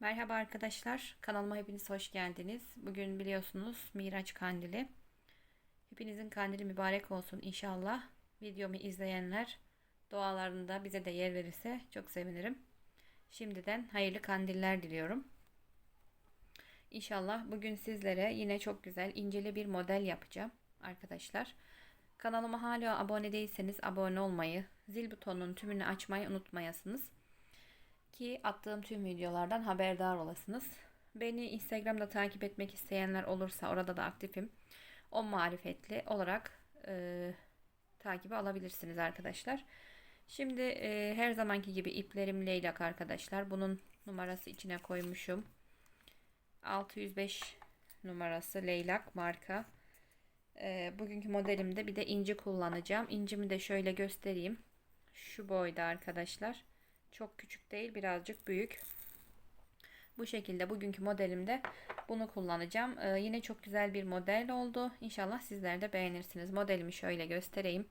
Merhaba arkadaşlar, kanalıma hepiniz hoş geldiniz. Bugün biliyorsunuz Miraç Kandili. Hepinizin kandili mübarek olsun inşallah. Videomu izleyenler dualarında bize de yer verirse çok sevinirim. Şimdiden hayırlı kandiller diliyorum. İnşallah bugün sizlere yine çok güzel inceli bir model yapacağım arkadaşlar. Kanalıma hala abone değilseniz abone olmayı, zil butonunun tümünü açmayı unutmayasınız ki attığım tüm videolardan haberdar olasınız. Beni Instagram'da takip etmek isteyenler olursa orada da aktifim. O marifetli olarak e, takibi alabilirsiniz arkadaşlar. Şimdi e, her zamanki gibi iplerim leylak arkadaşlar. Bunun numarası içine koymuşum. 605 numarası leylak marka. E, bugünkü modelimde bir de inci kullanacağım. İncimi de şöyle göstereyim. Şu boyda arkadaşlar. Çok küçük değil birazcık büyük. Bu şekilde bugünkü modelimde bunu kullanacağım. Ee, yine çok güzel bir model oldu. İnşallah sizler de beğenirsiniz. Modelimi şöyle göstereyim.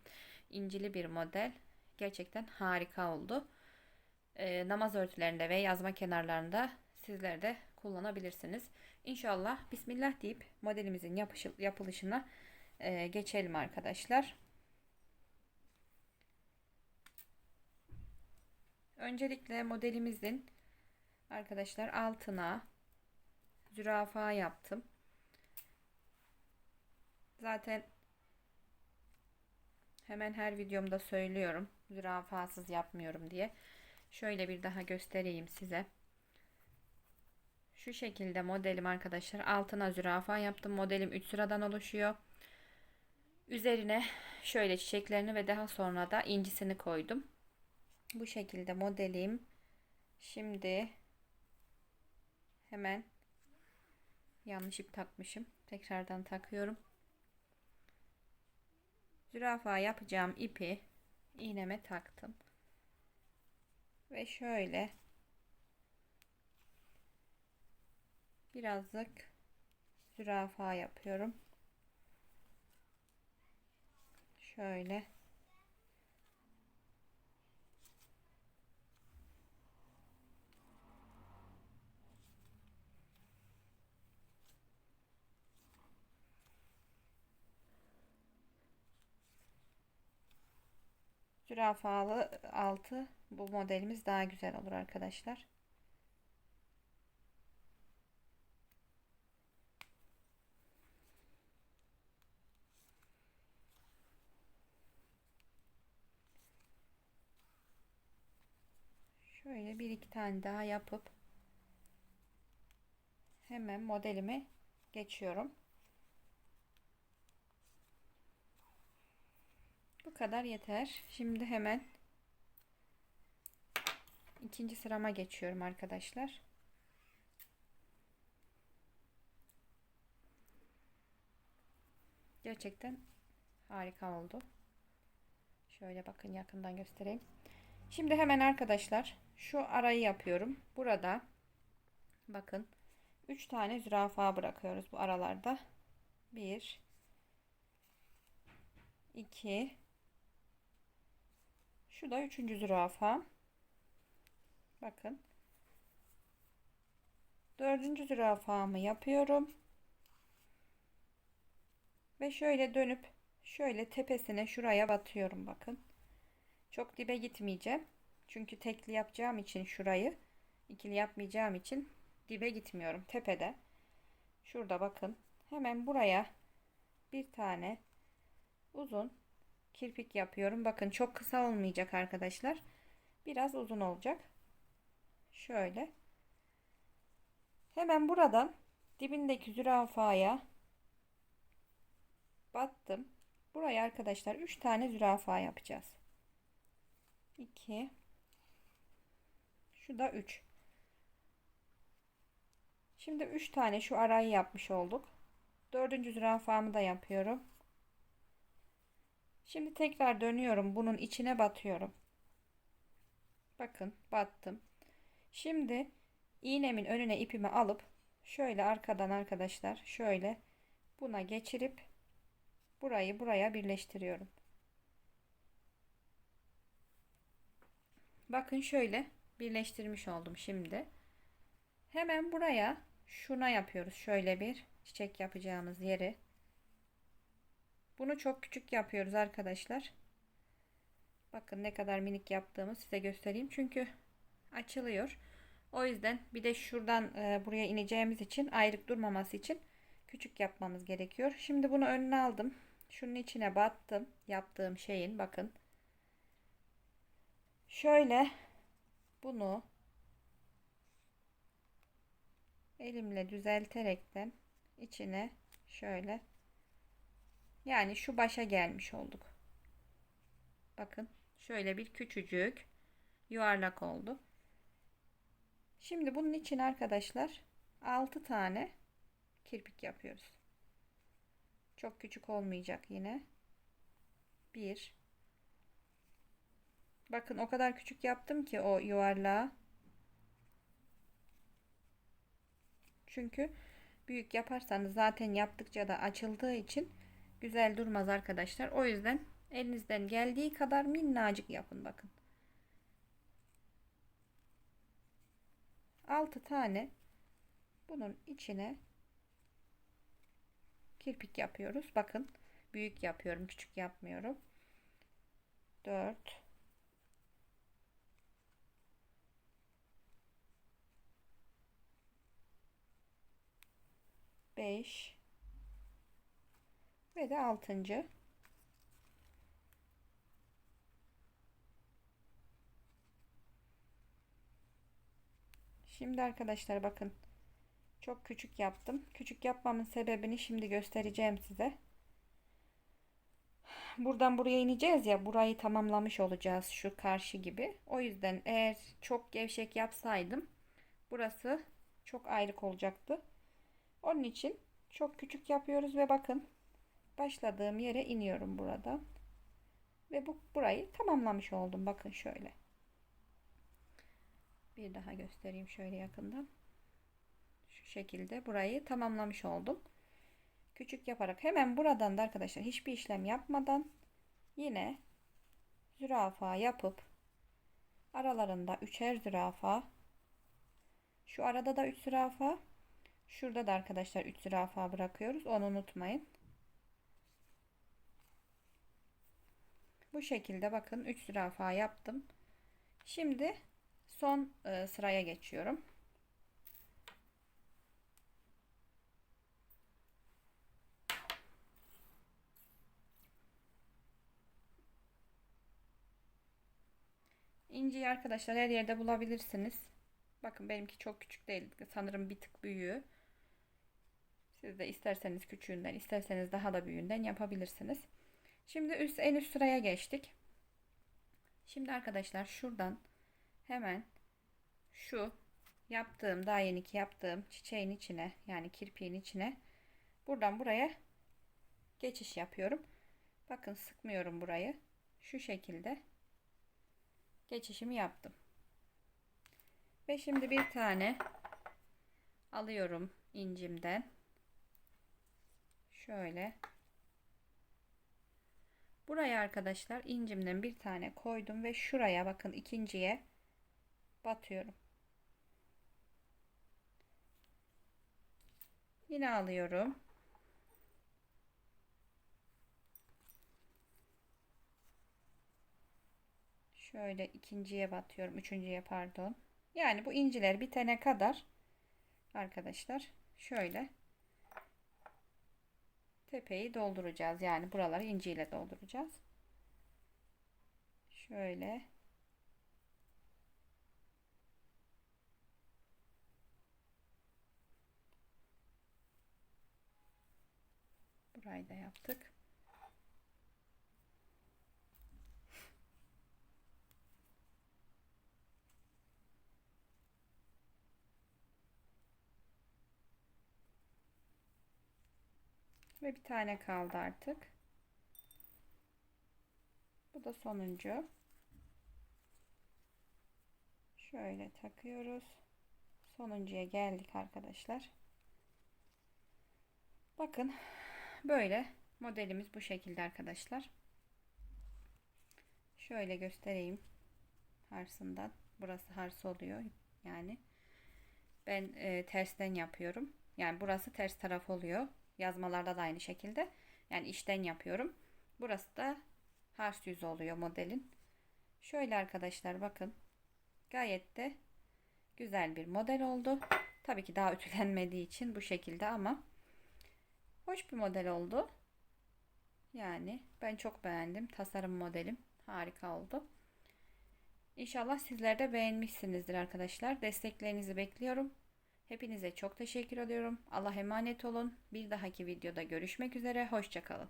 İncili bir model. Gerçekten harika oldu. Ee, namaz örtülerinde ve yazma kenarlarında sizler de kullanabilirsiniz. İnşallah Bismillah deyip modelimizin yapışı, yapılışına e, geçelim arkadaşlar. Öncelikle modelimizin arkadaşlar altına zürafa yaptım. Zaten hemen her videomda söylüyorum. Zürafasız yapmıyorum diye. Şöyle bir daha göstereyim size. Şu şekilde modelim arkadaşlar. Altına zürafa yaptım. Modelim 3 sıradan oluşuyor. Üzerine şöyle çiçeklerini ve daha sonra da incisini koydum. Bu şekilde modelim. Şimdi hemen yanlış ip takmışım. Tekrardan takıyorum. Zürafa yapacağım ipi iğneme taktım. Ve şöyle birazcık zürafa yapıyorum. Şöyle Zürafalı altı bu modelimiz daha güzel olur arkadaşlar. Şöyle bir iki tane daha yapıp hemen modelimi geçiyorum. Bu kadar yeter. Şimdi hemen ikinci sırama geçiyorum arkadaşlar. Gerçekten harika oldu. Şöyle bakın yakından göstereyim. Şimdi hemen arkadaşlar şu arayı yapıyorum. Burada bakın 3 tane zürafa bırakıyoruz bu aralarda. 1 2 şu da üçüncü zürafa. Bakın. Dördüncü zürafamı yapıyorum. Ve şöyle dönüp şöyle tepesine şuraya batıyorum bakın. Çok dibe gitmeyeceğim. Çünkü tekli yapacağım için şurayı ikili yapmayacağım için dibe gitmiyorum. Tepede. Şurada bakın. Hemen buraya bir tane uzun kirpik yapıyorum. Bakın çok kısa olmayacak arkadaşlar. Biraz uzun olacak. Şöyle. Hemen buradan dibindeki zürafaya battım. Buraya arkadaşlar 3 tane zürafa yapacağız. 2 Şu da 3. Şimdi 3 tane şu arayı yapmış olduk. Dördüncü zürafamı da yapıyorum. Şimdi tekrar dönüyorum. Bunun içine batıyorum. Bakın battım. Şimdi iğnemin önüne ipimi alıp şöyle arkadan arkadaşlar şöyle buna geçirip burayı buraya birleştiriyorum. Bakın şöyle birleştirmiş oldum şimdi. Hemen buraya şuna yapıyoruz. Şöyle bir çiçek yapacağımız yeri. Bunu çok küçük yapıyoruz arkadaşlar. Bakın ne kadar minik yaptığımı size göstereyim. Çünkü açılıyor. O yüzden bir de şuradan e, buraya ineceğimiz için ayrık durmaması için küçük yapmamız gerekiyor. Şimdi bunu önüne aldım. Şunun içine battım. Yaptığım şeyin bakın. Şöyle bunu elimle düzelterekten içine şöyle yani şu başa gelmiş olduk. Bakın şöyle bir küçücük yuvarlak oldu. Şimdi bunun için arkadaşlar 6 tane kirpik yapıyoruz. Çok küçük olmayacak yine. 1 Bakın o kadar küçük yaptım ki o yuvarlağı. Çünkü büyük yaparsanız zaten yaptıkça da açıldığı için güzel durmaz arkadaşlar. O yüzden elinizden geldiği kadar minnacık yapın bakın. 6 tane bunun içine kirpik yapıyoruz. Bakın büyük yapıyorum, küçük yapmıyorum. 4 5 ve de 6. Şimdi arkadaşlar bakın çok küçük yaptım. Küçük yapmamın sebebini şimdi göstereceğim size. Buradan buraya ineceğiz ya burayı tamamlamış olacağız şu karşı gibi. O yüzden eğer çok gevşek yapsaydım burası çok ayrık olacaktı. Onun için çok küçük yapıyoruz ve bakın başladığım yere iniyorum burada. Ve bu burayı tamamlamış oldum. Bakın şöyle. Bir daha göstereyim şöyle yakından. Şu şekilde burayı tamamlamış oldum. Küçük yaparak hemen buradan da arkadaşlar hiçbir işlem yapmadan yine zürafa yapıp aralarında üçer zürafa şu arada da üç zürafa şurada da arkadaşlar üç zürafa bırakıyoruz onu unutmayın bu şekilde bakın üç zürafa yaptım şimdi son e, sıraya geçiyorum. İnciyi arkadaşlar her yerde bulabilirsiniz. Bakın benimki çok küçük değil. Sanırım bir tık büyüğü. Siz de isterseniz küçüğünden, isterseniz daha da büyüğünden yapabilirsiniz. Şimdi üst en üst sıraya geçtik. Şimdi arkadaşlar şuradan hemen şu yaptığım daha yeniki yaptığım çiçeğin içine yani kirpiğin içine buradan buraya geçiş yapıyorum. Bakın sıkmıyorum burayı. Şu şekilde geçişimi yaptım. Ve şimdi bir tane alıyorum incimden. Şöyle. Buraya arkadaşlar incimden bir tane koydum ve şuraya bakın ikinciye batıyorum. Yine alıyorum. Şöyle ikinciye batıyorum. Üçüncüye pardon. Yani bu inciler bitene kadar arkadaşlar şöyle tepeyi dolduracağız. Yani buraları inciyle dolduracağız. Şöyle Burayı da yaptık. Ve bir tane kaldı artık. Bu da sonuncu. Şöyle takıyoruz. Sonuncuya geldik arkadaşlar. Bakın Böyle modelimiz bu şekilde arkadaşlar. Şöyle göstereyim. Harsından. Burası hars oluyor. Yani. Ben e, tersten yapıyorum. Yani burası ters taraf oluyor. Yazmalarda da aynı şekilde. Yani içten yapıyorum. Burası da hars yüzü oluyor modelin. Şöyle arkadaşlar bakın. Gayet de güzel bir model oldu. Tabii ki daha ütülenmediği için bu şekilde ama hoş bir model oldu. Yani ben çok beğendim. Tasarım modelim harika oldu. İnşallah sizler de beğenmişsinizdir arkadaşlar. Desteklerinizi bekliyorum. Hepinize çok teşekkür ediyorum. Allah emanet olun. Bir dahaki videoda görüşmek üzere. Hoşçakalın.